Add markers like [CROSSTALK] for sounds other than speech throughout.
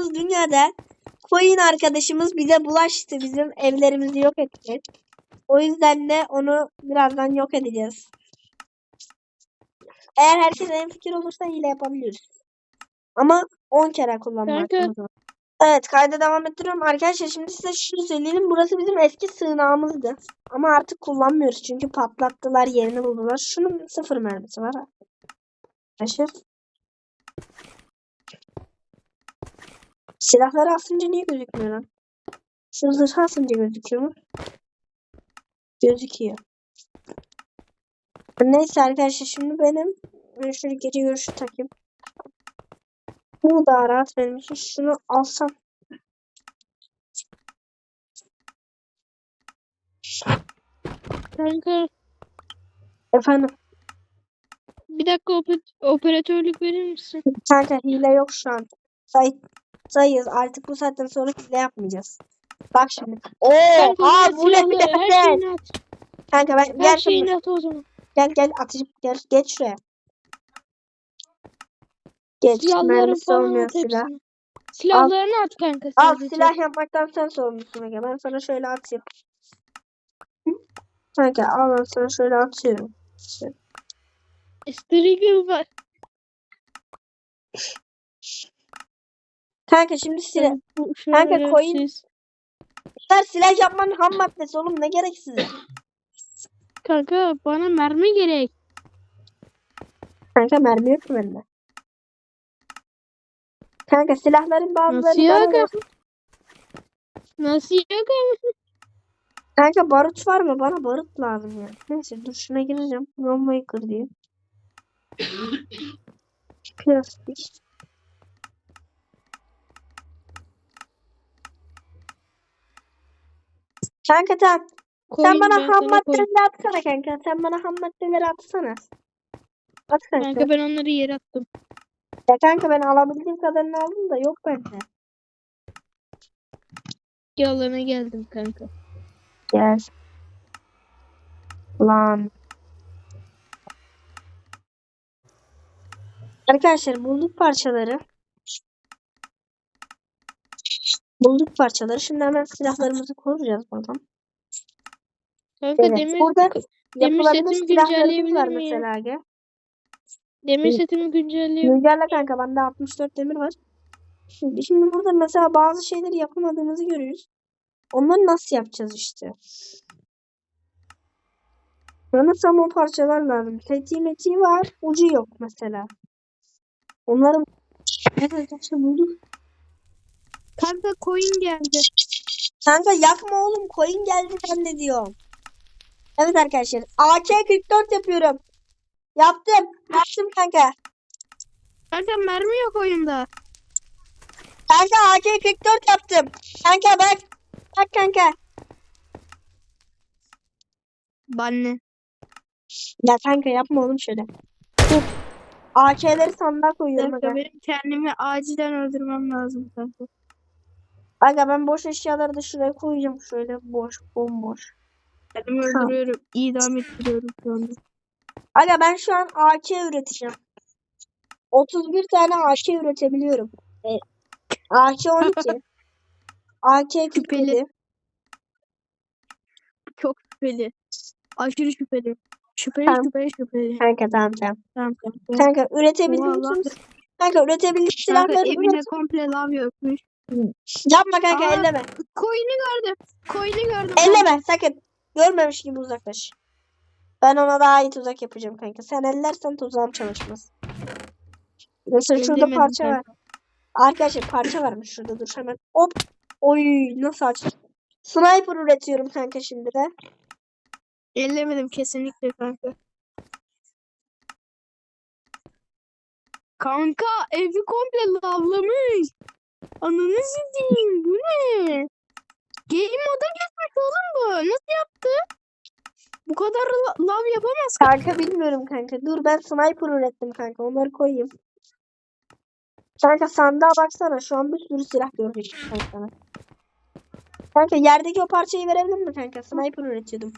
yaşadığımız dünyada Coin arkadaşımız bize bulaştı. Bizim evlerimizi yok etti. O yüzden de onu birazdan yok edeceğiz. Eğer herkes en fikir olursa hile yapabiliriz. Ama 10 kere kullanma Kanka. hakkımız var. Evet kayda devam ettiriyorum. Arkadaşlar şimdi size şunu söyleyelim. Burası bizim eski sığınağımızdı. Ama artık kullanmıyoruz. Çünkü patlattılar yerini buldular. Şunun sıfır mermisi var. Arkadaşlar. Silahları asınca niye gözükmüyor lan? Sırf zırh asınca gözüküyor mu? Gözüküyor. Neyse arkadaşlar şimdi benim ben şöyle gece görüşü takayım. Bu daha rahat benim için. Şunu alsam. Kanka Efendim. bir dakika ope- operatörlük verir misin? Kanka hile yok şu an. Say sayız. Artık bu saatten sonra hile yapmayacağız. Bak şimdi. Oo, aa bu ne her bir at. Kanka ben Her gel şeyini at o zaman. gel gel atacağım gel geç şuraya. Geç Silahları falan at silah. Silahlarını at kanka Al sadece. silah yapmaktan sen sorumlusun Ege. Ben sana şöyle atayım. Kanka al ben sana şöyle atıyorum. Strigger var. Kanka şimdi silah. Kanka, koyun. siz- Silah, yapmanın ham maddesi oğlum ne gereksiz. Kanka bana mermi gerek. Kanka mermi yok ki bende. Kanka silahların bazıları Nasıl yok? Nasıl yok? Kanka barut var mı? Bana barut lazım ya. Neyse dur şuna gireceğim. Bombayı kır diyeyim. [COUGHS] Plastik. Kanka tamam. Sen Koyun bana ben ham maddeleri atsana kanka. Sen bana ham maddeleri atsana. At kanka. Kanka ben onları yere attım. Ya kanka ben alabildiğim kadarını aldım da yok bende. Yalan'a geldim kanka. Gel. Lan. Arkadaşlar bulduk parçaları. Bulduk parçaları. Şimdi hemen silahlarımızı koruyacağız buradan. Kanka Evet. demir Burada demir setimi güncelleyebilir miyim? mesela. Aga. demir setimi güncelleyebilir Güncelle kanka bende 64 demir var. Şimdi, şimdi burada mesela bazı şeyleri yapamadığımızı görüyoruz. Onları nasıl yapacağız işte? Bana samo parçalar lazım. Tetiği metiği var. Ucu yok mesela. Onları Evet arkadaşlar bulduk. Kanka coin geldi. Kanka yakma oğlum. Coin geldi ben de diyorum. Evet arkadaşlar. AK-44 yapıyorum. Yaptım. Yaptım kanka. Kanka mermi yok oyunda. Kanka AK-44 yaptım. Kanka bak. Bak kanka. Banne. Ya kanka yapma oğlum şöyle. AK'leri sandığa koyuyorum Kanka benim kendimi acilen öldürmem lazım kanka. Aga ben boş eşyaları da şuraya koyacağım. Şöyle boş, bomboş. Kendimi Tamam. öldürüyorum. İdam ettiriyorum şu anda. Aga ben şu an AK üreteceğim. 31 tane AK üretebiliyorum. E, AK 12. AK 47. Şüpheli. Çok şüpheli. Aşırı şüpheli. Şüpheli Tamam. şüpheli şüpheli. Kanka tamam tamam. Tamam kanka. Kanka üretebildiğim Kanka üretebildiğim silahları evine üret. komple lav yokmuş. Yapma kanka Aa. elleme. Coin'i gördüm. Coin'i gördüm. Elleme sakın. Görmemiş gibi uzaklaş. Ben ona daha iyi tuzak yapacağım kanka. Sen ellersen tuzağım çalışmaz. Mesela şurada Ellemedim parça var. kanka. Arkadaşlar parça varmış şurada dur hemen. Hop. Oy nasıl aç? Sniper üretiyorum kanka şimdi de. Ellemedim kesinlikle kanka. Kanka evi komple lavlamış. Ananı satayım. Bu ne? Game moda geçmiş oğlum bu. Nasıl yaptı? Bu kadar la- lav yapamaz. Kanka bilmiyorum kanka. Dur ben sniper ürettim kanka. Onları koyayım. Kanka sandığa baksana. Şu an bir sürü silah göreceksin kanka. Kanka yerdeki o parçayı verebilir mi kanka? Sniper üretiyordum.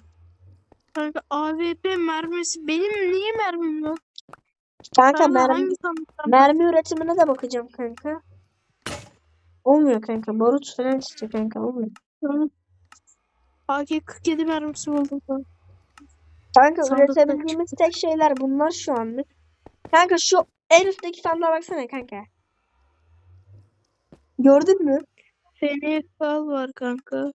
Kanka AWP mermisi. Benim niye mermim yok? Kanka mermi, mermi üretimine de bakacağım kanka. Olmuyor kanka. Barut falan istiyor kanka. Olmuyor. AK-47 mermisi buldum. falan. Kanka Sandıkta üretebildiğimiz tek şeyler bunlar şu anlık. Kanka şu en üstteki sandığa baksana kanka. Gördün mü? FNFL var kanka.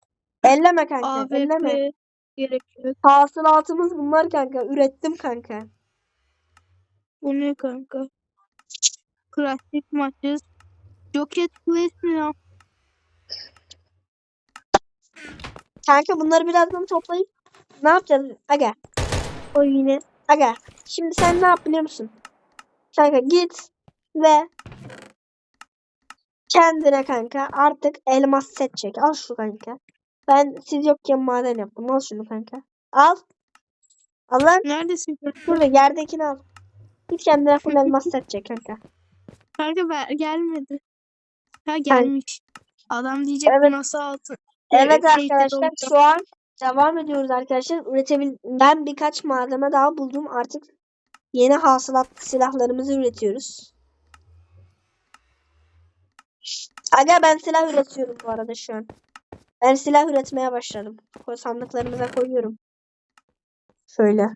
Elleme kanka. Elleme. AWP gerek yok. Hasılatımız bunlar kanka. Ürettim kanka. Bu ne kanka? Klasik maçız. Mi ya? Kanka bunları birazdan toplayıp ne yapacağız? Aga. O yine. Aga. Şimdi sen ne yap biliyor musun? Kanka git ve kendine kanka artık elmas set çek. Al şu kanka. Ben siz yokken maden yaptım. Al şunu kanka. Al. Al lan. Neredesin? Burada yerdekini al. Git kendine full elmas set çek kanka. Kanka ben, gelmedi. Ha gelmiş. Adam diyecek Evet. nasıl altın? Evet Şey, arkadaşlar olacak. şu an devam ediyoruz arkadaşlar. Üretebil ben birkaç malzeme daha buldum. Artık yeni hasılat silahlarımızı üretiyoruz. Aga ben silah üretiyorum bu arada şu an. Ben silah üretmeye başladım. Koy sandıklarımıza koyuyorum. Şöyle.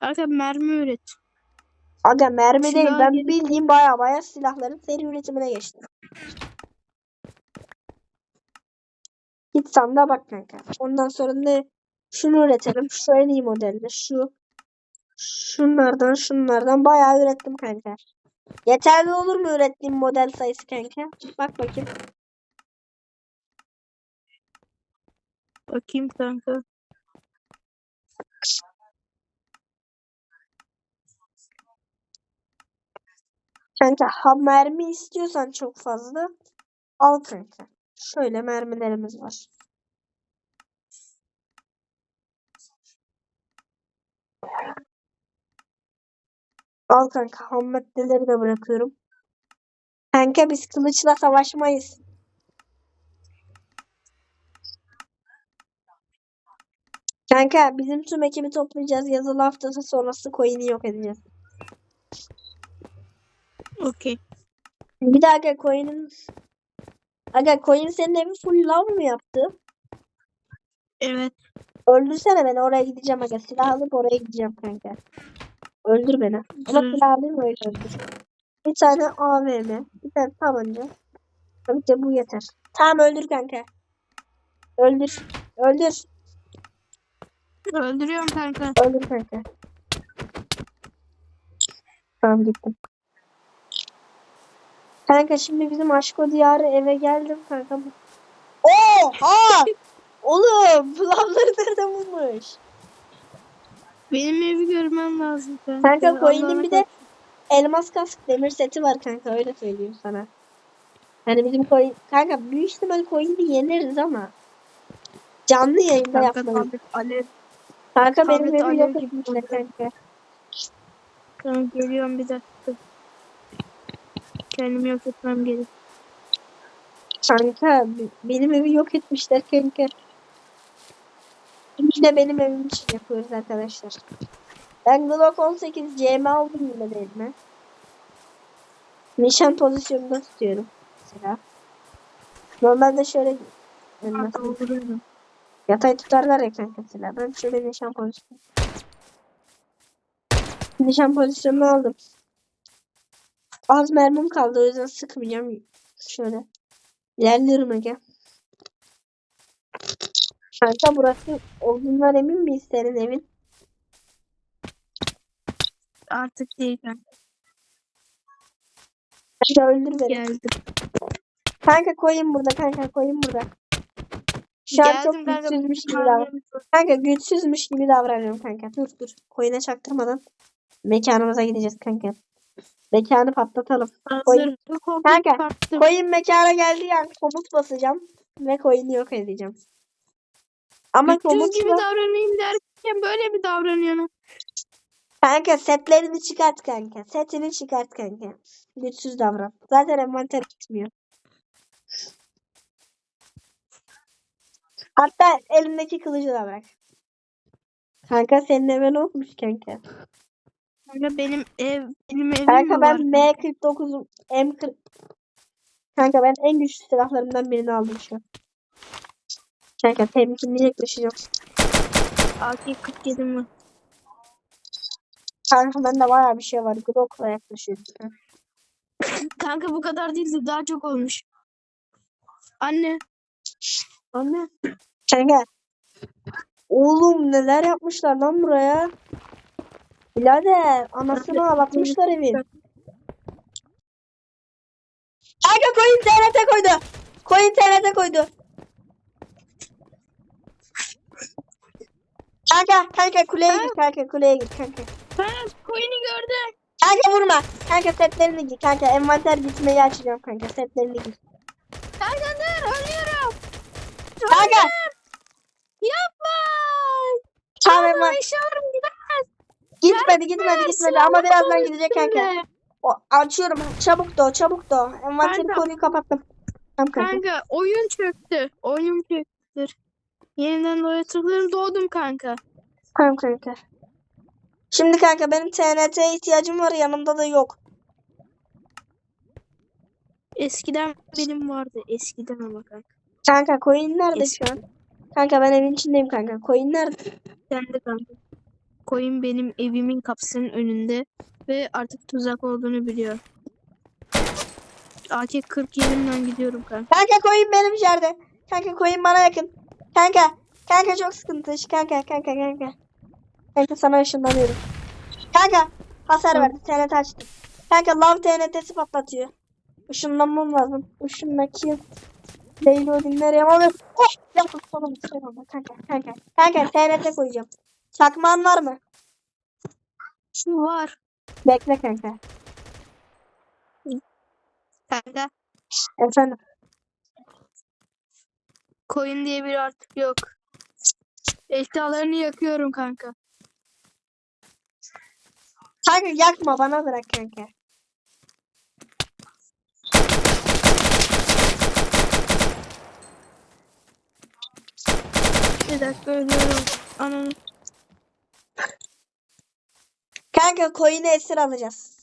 Kanka mermi üret. Aga mermi değil Silah ben bildiğim baya baya silahların seri üretimine geçtim. Git sandığa bak kanka. Ondan sonra ne? Şunu üretelim. Şu en iyi modelde. Şu. Şunlardan şunlardan bayağı ürettim kanka. Yeterli olur mu ürettiğim model sayısı kanka? Bak bakayım. Bakayım kanka. Kanka ha mermi istiyorsan çok fazla al kanka. Şöyle mermilerimiz var. Al kanka ham maddeleri de bırakıyorum. Kanka biz kılıçla savaşmayız. Kanka bizim tüm ekibi toplayacağız. Yazılı haftası sonrası coin'i yok edeceğiz. Okey. Bir dakika coin'in Aga coin senin evi full lav mı yaptı? Evet. Öldürsene beni oraya gideceğim aga. Silah alıp oraya gideceğim kanka. Öldür beni. Ama silah alayım öyle öldür. Bir tane AVM. Bir tane tabanca. Tabii ki bu yeter. Tamam öldür kanka. Öldür. Öldür. Öldürüyorum kanka. Öldür kanka. Tamam gittim. Kanka şimdi bizim Aşko Diyarı eve geldim kanka. Oha! [LAUGHS] Oğlum lavları nerede bulmuş? Benim evi görmem lazım kanka. Kanka coin'in bir de elmas kask demir seti var kanka öyle söyleyeyim sana. Yani bizim coin kanka büyük ihtimal coin'i yeneriz ama canlı yayında tablet alev. Kanka benim tablet evi alev yok kanka. Kanka geliyorum bir dakika. Kendimi yok etmem gerek. Kanka benim evi yok etmişler kanka. De benim evim için yapıyoruz arkadaşlar. Ben Glock 18 CM aldım yine de elime. Nişan pozisyonunda tutuyorum. Mesela. Normalde şöyle öldürüyorum. Yatay tutarlar ya kanka silah. Ben şöyle nişan pozisyonu. Nişan pozisyonunu aldım. Az mermim kaldı o yüzden sıkmayacağım. Şöyle. İlerliyorum Ege. Kanka burası olduğundan emin miyiz senin evin? Artık değil kanka. Kanka öldür beni. Geldim. Kanka koyun burada kanka koyun burada. Şu an çok Geldim kanka. güçsüzmüş gibi davranıyorum. Kanka güçsüzmüş gibi davranıyorum kanka. Dur dur. Koyuna çaktırmadan mekanımıza gideceğiz kanka. Mekanı patlatalım. Hazır. Kanka, Çıkarttım. Koyun mekana geldiği an komut basacağım ve koyunu yok edeceğim. Ama Güçsüz komut gibi davranayım derken böyle mi davranıyorsun? kanka setlerini çıkart kanka. Setini çıkart kanka. Güçsüz davran. Zaten envanter gitmiyor. Hatta elindeki kılıcı da bırak. Kanka senin eve ne olmuş kanka? Kanka benim ev benim evim Kanka ben var? M49'um M40 Kanka ben en güçlü silahlarımdan birini aldım şu an. Kanka temkinli yaklaşacağım. AK-47 mi? Kanka bende bayağı bir şey var. Glock'la yaklaşıyorum. [LAUGHS] Kanka bu kadar değildi. Daha çok olmuş. Anne. Anne. Kanka. Oğlum neler yapmışlar lan buraya. Birader anasını ağlatmışlar evin. Kanka koyun TNT koydu. Koyun TNT koydu. Kanka kanka kuleye git kanka kuleye git kanka. Ha, koyunu gördüm. Kanka vurma. Kanka setlerini giy kanka. Envanter gitmeyi açacağım kanka. Setlerini giy. Kanka dur ölüyorum. Kanka. Yapma. Tamam envan- eşyalarım gidemez. Gitmedi gitmedi gitmedi ama birazdan gidecek kanka. O, açıyorum. Çabuk da çabuk da Kanka. konuyu kapattım. Tamam kanka. Kanka oyun çöktü. Oyun çöktü. Yeniden doğaya tıklarım doğdum kanka. Tamam kanka. Şimdi kanka benim TNT'ye ihtiyacım var yanımda da yok. Eskiden benim vardı. Eskiden ama kanka. Kanka coin nerede Eski. şu an? Kanka ben evin içindeyim kanka. Coin nerede? Sen de kanka. Koyun benim evimin kapısının önünde ve artık tuzak olduğunu biliyor. AK-47'den gidiyorum kanka. Kanka coin benim içeride. Kanka coin bana yakın. Kanka. Kanka çok sıkıntı. Şu Kanka kanka kanka. Kanka sana ışınlanıyorum. Kanka hasar verdi. TNT açtım. Kanka lav TNT'si patlatıyor. Işınlanmam lazım. Işınla kill. Leylo dinler yamalıyor. Oh! Sonum. Sonum. Kanka kanka. Kanka TNT koyacağım. Çakmağın var mı? Şu var. Bekle kanka. Kanka. Efendim. Koyun diye biri artık yok. Eşyalarını yakıyorum kanka. Kanka yakma bana bırak kanka. Bir dakika ölüyorum. Ananı. Kanka coin'i esir alacağız.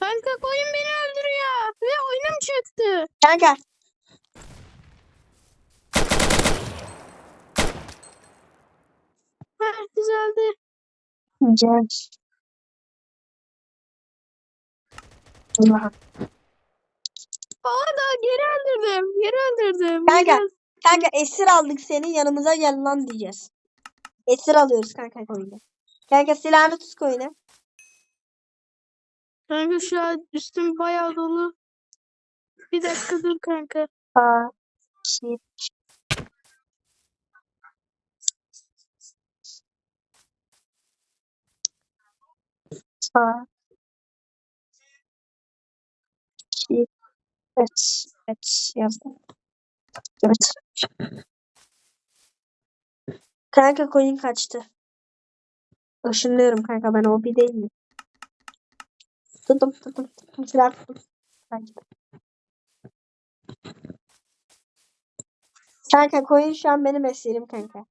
Kanka koyun beni öldürüyor. Ve oyunum çıktı. Kanka. Heh, düzeldi. Güzel. Allah'ım. Aa da geri öldürdüm. Geri öldürdüm. Kanka. Kanka esir aldık seni yanımıza gel lan diyeceğiz. Esir alıyoruz kanka coin'i. Kanka silahını tut coin'i. Kanka şu an üstüm bayağı dolu. Bir dakika dur kanka. Aa. Şey. Aa. Şey. Evet. Evet. Yazdım. Evet. Kanka coin kaçtı. Işınlıyorum kanka ben OP değil mi? Tuttum tuttum tuttum silah tuttum. Kanka. Kanka coin şu an benim esirim kanka.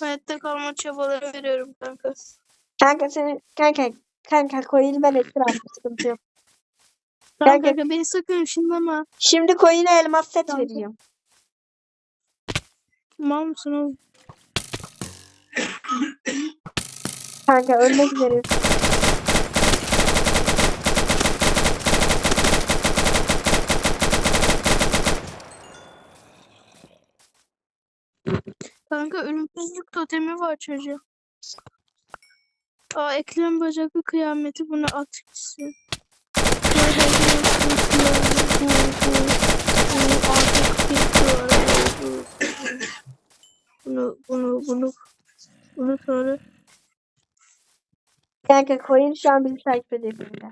Hayatta kalma çabaları veriyorum kanka. Kanka senin kanka kanka coin ben esir aldım sıkıntı yok. Tamam Kanka- kanka beni sakın ışınlama. Şimdi coin'e elmas set Kanka. vereceğim. Mal mısın oğlum? Kanka ölmek üzere. Kanka ölümsüzlük totemi var çocuğun. Aa eklem bacaklı kıyameti buna at gitsin. Böyle bir- bu- bu- bu- bu artık bir Bunu bunu bunu bunu sonra Kanka coin şu an bizi takip ediyor kanka.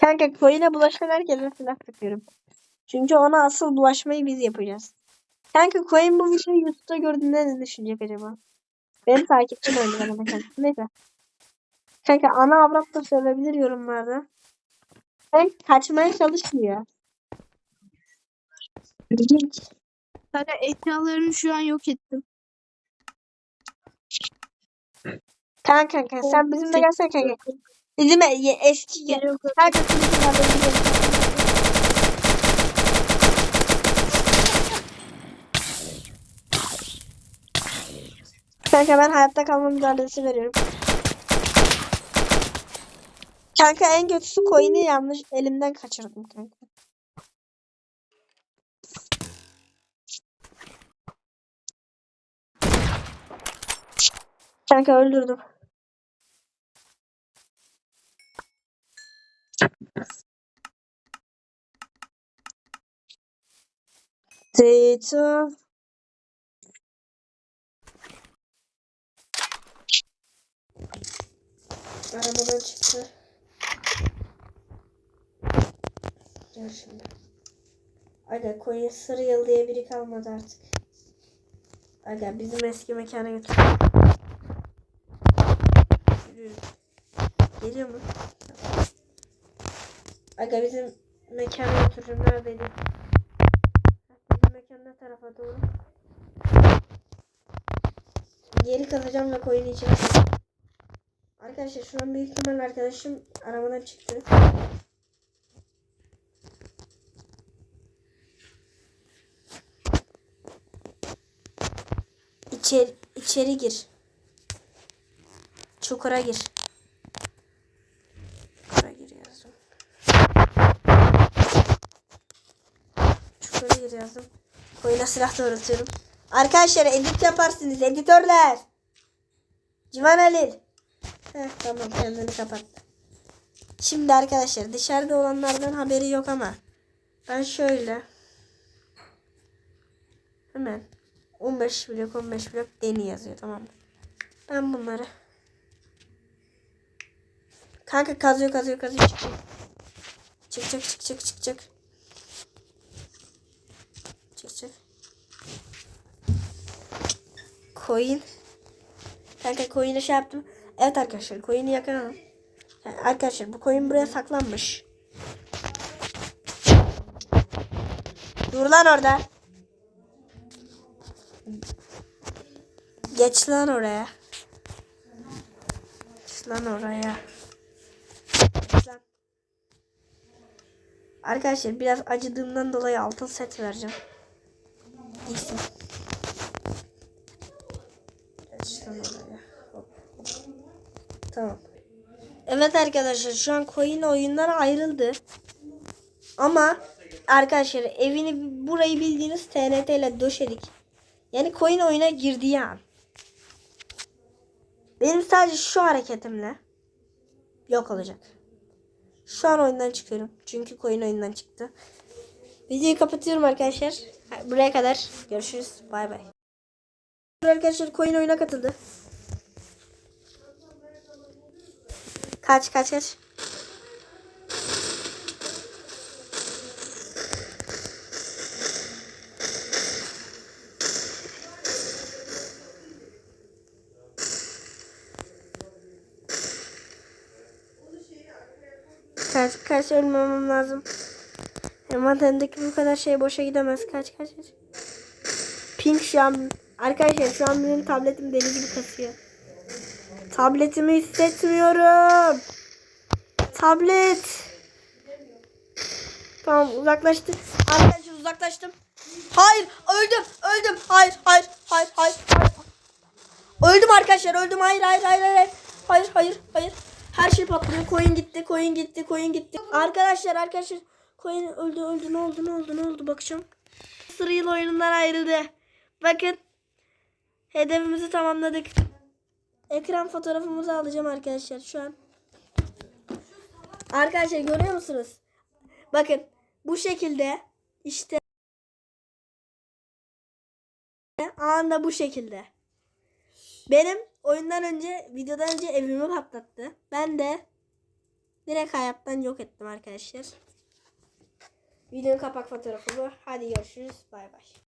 Kanka coin'e bulaşan herkese silah takıyorum. Çünkü ona asıl bulaşmayı biz yapacağız. Kanka coin bu videoyu YouTube'da gördüğünde ne düşünecek acaba? Benim takipçim öyle bana kanka. Neyse. Kanka ana avrat da söyleyebilir yorumlarda. Ben kaçmaya çalışmıyor. Kanka eşyalarını şu an yok ettim. Kanka kanka sen bizimle gelsene kanka. Bizim e- ye- eski gel. Kanka haberi gidelim. Kanka ben hayatta kalma mücadelesi veriyorum. Kanka en kötüsü coin'i yanlış elimden kaçırdım kanka. Kanka öldürdüm. Two. Arabadan çıktı. Dur şimdi. Aga Konya Sarıyıl diye biri kalmadı artık. Aga bizim eski mekana götür. Geliyor mu? Aga bizim mekana götürürüm. Neredeydi? Bizim mekan tarafa doğru? Geri kazacağım ve koyun içine. Arkadaşlar şu an büyük ihtimal arkadaşım arabadan çıktı. İçeri, içeri gir. Çukura gir. Çukura gir yazdım. Çukura gir yazdım. Koyuna silah doğrultuyorum. Arkadaşlar edit yaparsınız editörler. Civan Halil. Heh, tamam kendini kapattı. Şimdi arkadaşlar dışarıda olanlardan haberi yok ama ben şöyle hemen 15 blok 15 blok deni yazıyor tamam mı? Ben bunları Kanka kazıyor kazıyor kazıyor çıkıyor. Çıkacak çıkacak çıkacak. Çıkacak. Coin. Kanka coin'e şey yaptım. Evet arkadaşlar coin'i yakaladım. Yani arkadaşlar bu coin buraya saklanmış. Dur lan orada. Geç lan oraya. Geç lan oraya. Lan. Arkadaşlar biraz acıdığımdan dolayı altın set vereceğim. İyisin. Tamam. Evet arkadaşlar şu an coin oyundan ayrıldı. Ama arkadaşlar evini burayı bildiğiniz TNT ile döşedik. Yani coin oyuna girdiği an. Benim sadece şu hareketimle yok olacak. Şu an oyundan çıkıyorum. Çünkü coin oyundan çıktı. Videoyu kapatıyorum arkadaşlar. Buraya kadar. Görüşürüz. Bay bay. Arkadaşlar coin oyuna katıldı. Kaç kaç kaç. Kaç kaç ölmemem lazım. Envanterimdeki bu kadar şey boşa gidemez. Kaç kaç kaç. Pink şu an arkadaşlar şu an benim tabletim deli gibi kasıyor. Tabletimi hissetmiyorum. Tablet. Tamam uzaklaştı. Arkadaşlar uzaklaştım. Hayır öldüm öldüm. Hayır hayır hayır hayır. Öldüm arkadaşlar öldüm. Hayır hayır hayır hayır. Hayır hayır hayır. Her şey patlıyor. Coin gitti coin gitti coin gitti. Arkadaşlar arkadaşlar. Coin öldü öldü ne oldu ne oldu ne oldu bakacağım. Sırı yıl oyunundan ayrıldı. Bakın. Hedefimizi tamamladık. Ekran fotoğrafımızı alacağım arkadaşlar şu an. Arkadaşlar görüyor musunuz? Bakın bu şekilde işte anda bu şekilde. Benim oyundan önce videodan önce evimi patlattı. Ben de direkt hayattan yok ettim arkadaşlar. Videonun kapak fotoğrafı bu. Hadi görüşürüz. Bay bay.